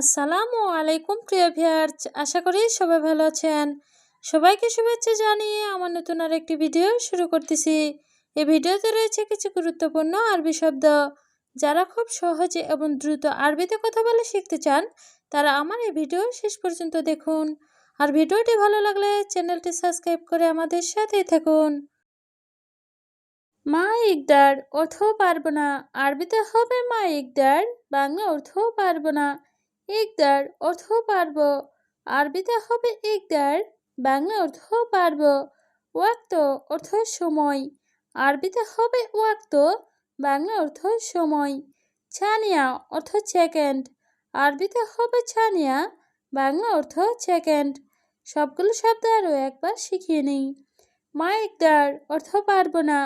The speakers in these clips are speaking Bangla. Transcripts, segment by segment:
আসসালামু আলাইকুম, প্রিয় ভিয়ার্স আশা করি সবাই ভালো আছেন। সবাইকে শুভেচ্ছা জানিয়ে আমার নতুন আর একটি ভিডিও শুরু করতেছি। এই ভিডিওতে রয়েছে কিছু গুরুত্বপূর্ণ আরবি শব্দ, যারা খুব সহজে এবং দ্রুত আরবিতে কথা বলে শিখতে চান, তারা আমার এই ভিডিও শেষ পর্যন্ত দেখুন। আর ভিডিওটি ভালো লাগলে চ্যানেলটি সাবস্ক্রাইব করে আমাদের সাথেই থাকুন। মা ইকদার অর্থ পারব না। আরবিতে হবে মা ইকদার, বাংলা অর্থ পারব না। ইকদার অর্থ পারব। আরবিতে হবে ইকদার বাংলা অর্থ পারব। ওয়াক্ত অর্থ সময়। আরবিতে হবে ওয়াক্ত, বাংলা অর্থ সময়। ছানিয়া অর্থ সেকেন্ড আরবিতে হবে ছানিয়া, বাংলা অর্থ সেকেন্ড সবগুলো শব্দ আরও একবার শিখিয়ে নিই। মা ইকদার অর্থ পারব না।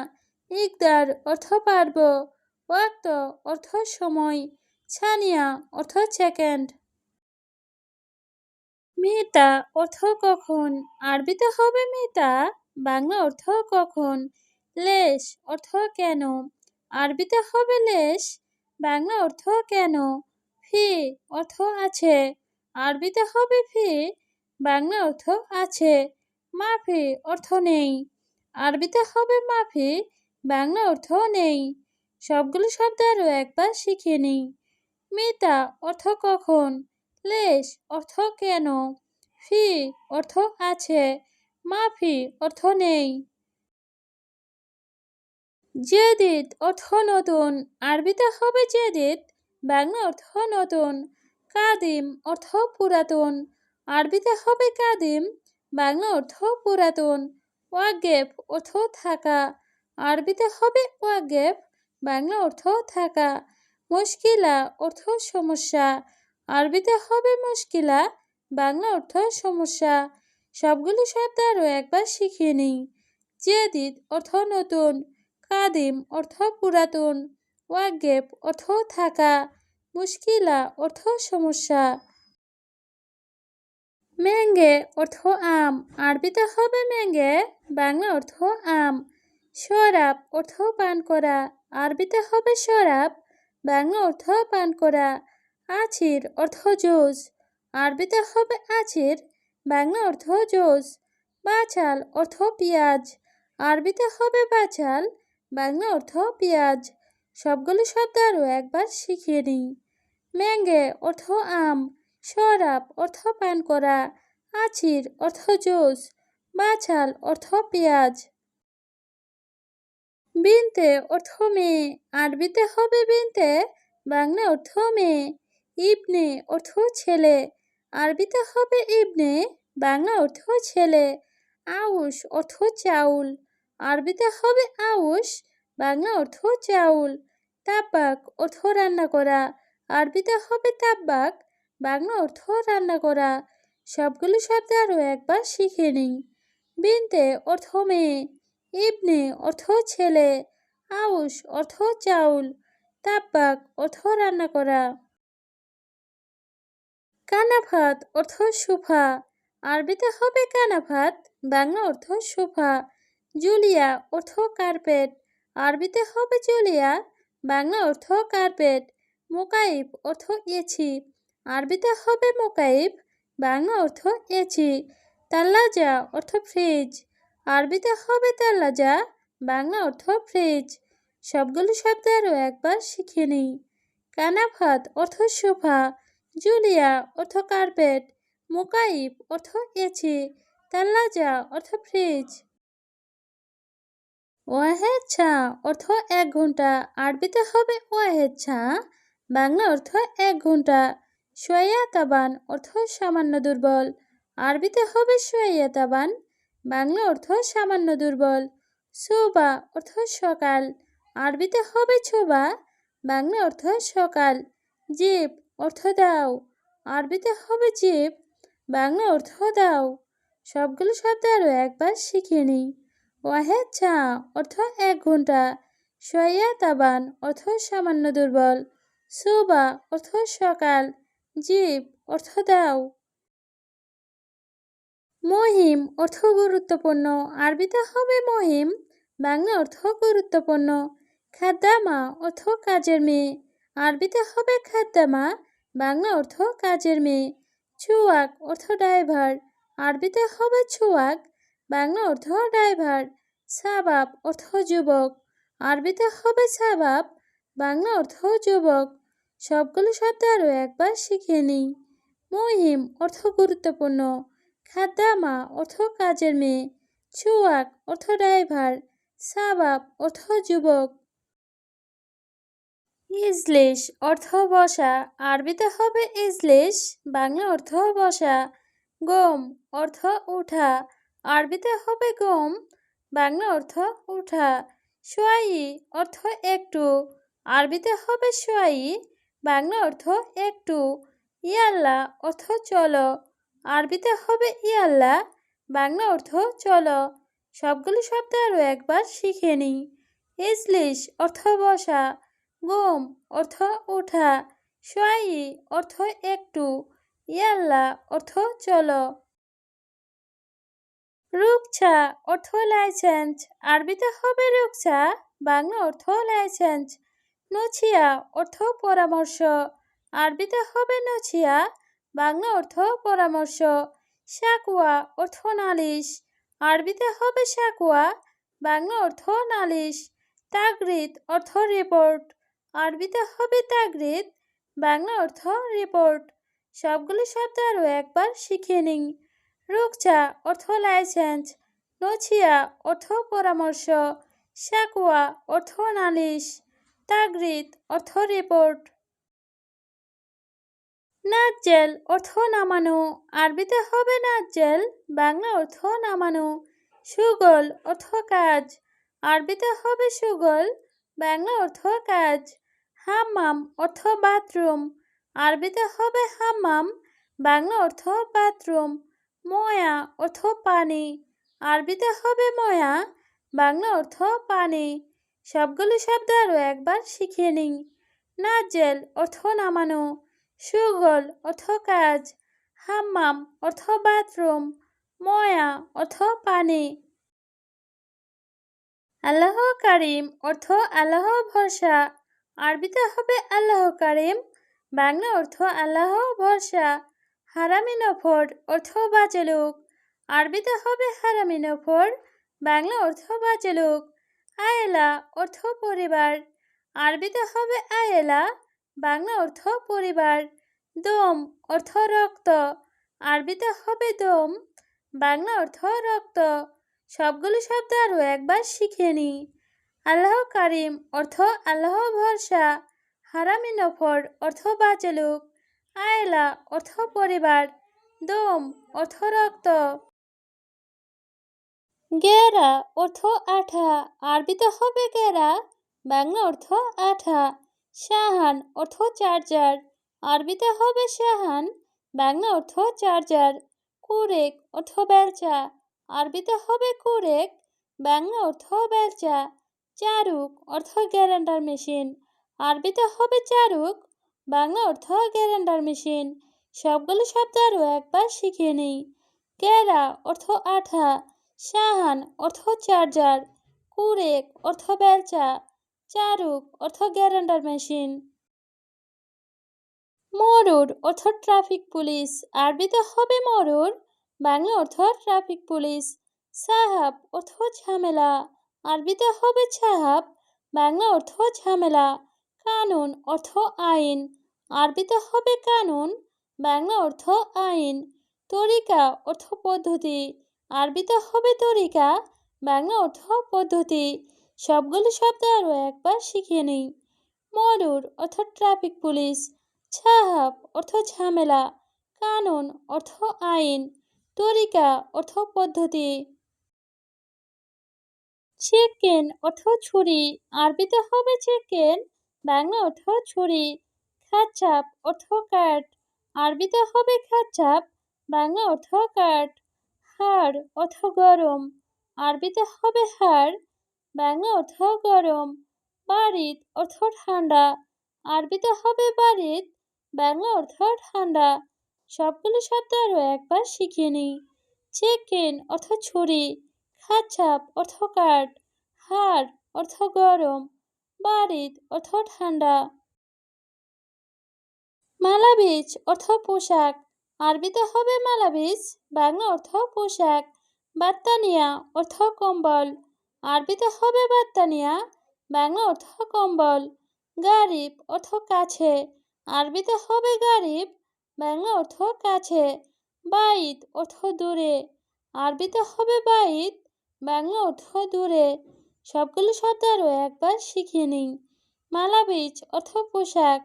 ইকদার অর্থ পারব। ওয়াক্ত অর্থ সময়। ছানিয়া অর্থ সেকেন্ড মেয়েটা অর্থ কখন? আরবিতে হবে মেয়েটা। বাংলা অর্থ কখন? লেশ অর্থ কেন? আরবিতে হবে লেশ। বাংলা অর্থ কেন? ফি অর্থ আছে। আরবিতে হবে ফি। বাংলা অর্থ আছে। মাফি অর্থ নেই। আরবিতে হবে মাফি। বাংলা অর্থ নেই। সবগুলো শব্দ আরও একবার শিখে নিই। মেতা অর্থ কখন? লেশ, অর্থ কেন? ফি, অর্থ আছে। মাফি, অর্থ নেই। জেদিদ অর্থ নতুন। আরবিতে হবে জেদিদ বাংলা অর্থ নতুন। কাদিম, অর্থ পুরাতন। আরবিতে হবে কাদিম, বাংলা অর্থ পুরাতন। ওয়াগেফ, অর্থ থাকা। আরবিতে হবে ওয়াগেফ, বাংলা অর্থ থাকা। মুশকিলা, অর্থ সমস্যা। আরবিতে হবে মুশকিলা বাংলা অর্থ সমস্যা। সবগুলো শব্দ আরও একবার শিখিয়ে নিই। জেদিদ অর্থ নতুন, কাদিম অর্থ পুরাতন, ওয়াগেব অর্থ থাকা, মুশকিলা অর্থ সমস্যা। ম্যাঙ্গে অর্থ আম আরবিতে হবে ম্যাঙ্গে, বাংলা অর্থ আম। শরাব অর্থ পান করা আরবিতে হবে শরাব, বাংলা অর্থ পান করা। আছির অর্থ জোজ। আরবিতে হবে আছির, বাংলা অর্থ জোজ। বাছাল অর্থ পেঁয়াজ। আরবিতে হবে বাছাল বাংলা অর্থ পেঁয়াজ। সবগুলো শব্দ আরও একবার শিখিয়ে নিই। ম্যাঙ্গে অর্থ আম, শরাব অর্থ পান করা। আছির অর্থ জোজ বাছাল অর্থ পেঁয়াজ। বিনতে অর্থ মেয়ে, আরবিতে হবে বিনতে, বাংলা অর্থ মেয়ে। ইবনে অর্থ ছেলে। আরবিতে হবে ইবনে, বাংলা অর্থ ছেলে। আউশ অর্থ চাউল। আরবিতে হবে আউশ, বাংলা অর্থ চাউল। তাপাক অর্থ রান্না করা। আরবিতে হবে তাব্বাক বাংলা অর্থ রান্না করা। সবগুলো শব্দ আরও একবার শিখে নিই। বিনতে অর্থ মেয়ে, ইবনে অর্থ ছেলে। আউশ অর্থ চাউল। তাব্বাক অর্থ রান্না করা। কানাভাত অর্থ সোফা আরবিতে হবে কানাভাত, বাংলা অর্থ সোফা জুলিয়া অর্থ কার্পেট। আরবিতে হবে জুলিয়া, বাংলা অর্থ কার্পেট। মোকাইব অর্থ এছি আরবিতে হবে মোকাইব, বাংলা অর্থ এছি তাল্লাজা অর্থ ফ্রিজ। আরবিতে হবে তাল্লাজা, বাংলা অর্থ ফ্রিজ। সবগুলো শব্দ আরও একবার শিখে নিই। কানাভাত অর্থ সোফা জুলিয়া অর্থ কার্পেট, মোকাইব অর্থ এছি তাল্লাজা অর্থ ফ্রিজ। ওয়াহেদ ছা অর্থ এক ঘণ্টা, আরবিতে হবে ওয়াহেদ ছা বাংলা অর্থ এক ঘণ্টা। সোয়া তাবান অর্থ সামান্য দুর্বল, আরবিতে হবে সোয়া তাবান বাংলা অর্থ সামান্য দুর্বল। সোবা অর্থ সকাল, আরবিতে হবে ছোবা বাংলা অর্থ সকাল। জীব অর্থ দাও। আরবিতে হবে জীব, বাংলা অর্থ দাও। সবগুলো শব্দ আরও একবার শিখিয়ে নিই। ওয়াহেদ চা, অর্থ এক ঘণ্টা সয়া তাবান, অর্থ সামান্য দুর্বল। সুবা, অর্থ সকাল। জীব, অর্থ দাও। মহিম, অর্থ গুরুত্বপূর্ণ। আরবিতে হবে মহিম, বাংলা অর্থ গুরুত্বপূর্ণ। খাদ্দামা, অর্থ কাজের মেয়ে। আরবিতে হবে খাদ্দামা বাংলা অর্থ কাজের মেয়ে। ছুয়াক অর্থ ড্রাইভার। আরবিতে হবে ছুয়াক বাংলা অর্থ ড্রাইভার। সাবাব অর্থ যুবক। আরবিতে হবে সাবাব, বাংলা অর্থ যুবক। সবগুলো শব্দ আরও একবার শিখে নিই। মহিম অর্থ গুরুত্বপূর্ণ। খাদ্দামা অর্থ কাজের মেয়ে। ছুয়াক অর্থ ড্রাইভার। সাবাব অর্থ যুবক। ইজলিশ অর্থ বসা, আরবিতে হবে ইজলিশ, বাংলা অর্থ বসা, গম অর্থ উঠা, আরবিতে হবে গম, বাংলা অর্থ উঠা, সোয়াই অর্থ একটু, আরবিতে হবে সোয়াই, বাংলা অর্থ একটু, ইয়াল্লা অর্থ চলো, আরবিতে হবে ইয়াল্লা, বাংলা অর্থ চলো, সবগুলো শব্দ আরও একবার শিখে নিই। ইজলিশ অর্থ বসা গম, অর্থ উঠা। সোয়াই, অর্থ একটু। ইয়াল্লা, অর্থ চলো। রুকছা অর্থ লাইসেন্স। আরবিতে হবে রুকছা বাংলা অর্থ লাইসেন্স। নছিয়া অর্থ পরামর্শ। আরবিতে হবে নছিয়া বাংলা অর্থ পরামর্শ। শাকুয়া অর্থ নালিশ। আরবিতে হবে শাকুয়া বাংলা অর্থ নালিশ। তাগরিদ, অর্থ রিপোর্ট। আরবিতে হবে তাগরিদ বাংলা অর্থ রিপোর্ট সবগুলো শব্দ আরও একবার শিখে নিই রুকচা অর্থ লাইসেন্স নছিয়া অর্থ পরামর্শ। শাকুয়া অর্থ নালিশ। তাগরিদ অর্থ রিপোর্ট নাজ্জেল, অর্থ নামানো। আরবিতে হবে নাজ্জেল, বাংলা অর্থ নামানো। সুগল, অর্থ কাজ। আরবিতে হবে সুগল, বাংলা অর্থ কাজ। হাম্মাম অর্থ বাথরুম। আরবিতে হবে হামাম, বাংলা অর্থ বাথরুম। ময়া অর্থ পানি। আরবিতে হবে ময়া, বাংলা অর্থ পানি। সবগুলো শব্দ আরও একবার শিখে নিই। নাজেল অর্থ নামানো। সুগল অর্থ কাজ। হাম্মাম অর্থ বাথরুম। ময়া অর্থ পানি। আল্লাহ কারিম অর্থ আল্লাহ ভরসা। আরবিতে হবে আল্লাহ কারিম, বাংলা অর্থ আল্লাহ ভরসা, হারামি নফর অর্থ বাচলুক আরবিতে হবে হারামি নফর, বাংলা অর্থ বাচলুক আয়েলা অর্থ পরিবার। আরবিতে হবে আয়েলা, বাংলা অর্থ পরিবার। দম অর্থ রক্ত। আরবিতে হবে দম, বাংলা অর্থ রক্ত। সবগুলো শব্দ আরও একবার শিখে নিই। আল্লাহ কারিম অর্থ আল্লাহ ভরসা। হারামি নফর অর্থ বাচলুক আয়লা অর্থ পরিবার। দম অর্থ রক্ত। গেরা অর্থ আঠা। আরবিতে হবে গেরা, বাংলা অর্থ আঠা। শাহান অর্থ চার্জার। আরবিতে হবে শাহান, বাংলা অর্থ চার্জার। কুরেক অর্থ বেলচা। আরবিতে হবে কুরেক, বাংলা অর্থ বেলচা। চারুক অর্থ গ্যারান্ডার মেশিন আরবিতে হবে চারুক, বাংলা অর্থ গ্যারান্ডার মেশিন সবগুলো শব্দ আরও একবার শিখে নিই। গ্যারা অর্থ আঠা, শাহান অর্থ চার্জার, কুরেক অর্থ বেলচা, চারুক অর্থ গ্যারান্ডার মেশিন মরুর অর্থ ট্রাফিক পুলিশ আরবিতে হবে মরুর, বাংলা অর্থ ট্রাফিক পুলিশ সাহাব অর্থ ঝামেলা। আরবিতে হবে ছাহাব বাংলা অর্থ ঝামেলা, কানুন অর্থ আইন আরবিতে হবে কানুন, বাংলা অর্থ আইন, তরিকা অর্থ পদ্ধতি আরবিতে হবে তরিকা, বাংলা অর্থ পদ্ধতি। সবগুলো শব্দ আরও একবার শিখিয়ে নিই। মরুর অর্থ ট্রাফিক পুলিশ ছাহাব অর্থ ঝামেলা, কানুন অর্থ আইন, তরিকা অর্থ পদ্ধতি। চিকেন অর্থ ছুরি, আরবিতে হবে চিকেন বাংলা অর্থ ছুরি, খাচাপ অর্থ কাঠ, আরবিতে হবে খাচাপ বাংলা অর্থ কাঠ, হাড় অর্থ গরম, আরবিতে হবে হাড় বাংলা অর্থ গরম, বাড়িত অর্থ ঠান্ডা, আরবিতে হবে বাড়িত বাংলা অর্থ ঠান্ডা, সবগুলো শব্দ আরও একবার শিখে নিই। চিকেন অর্থ ছুরি খাচ্ছাপ অর্থ কাঠ, হাড়, অর্থ গরম বাড়িত অর্থ ঠান্ডা। মালাবিজ, অর্থ পোশাক। আরবিতে হবে মালাবিজ, বাংলা অর্থ পোশাক। বাত্তানিয়া, অর্থ কম্বল। আরবিতে হবে বাত্তানিয়া, বাংলা অর্থ কম্বল। গারিব, অর্থ কাছে। আরবিতে হবে গারিব, বাংলা অর্থ কাছে। বাইত অর্থ দূরে। আরবিতে হবে বাইত বাংলা অর্থ দূরে, সবগুলো শব্দ আরও একবার নিই। নিন মালাবিজ অর্থ পোশাক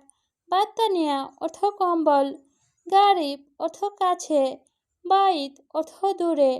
বাত্তানিয়া অর্থ কম্বল গারিব অর্থ কাছে বাইত অর্থ দূরে।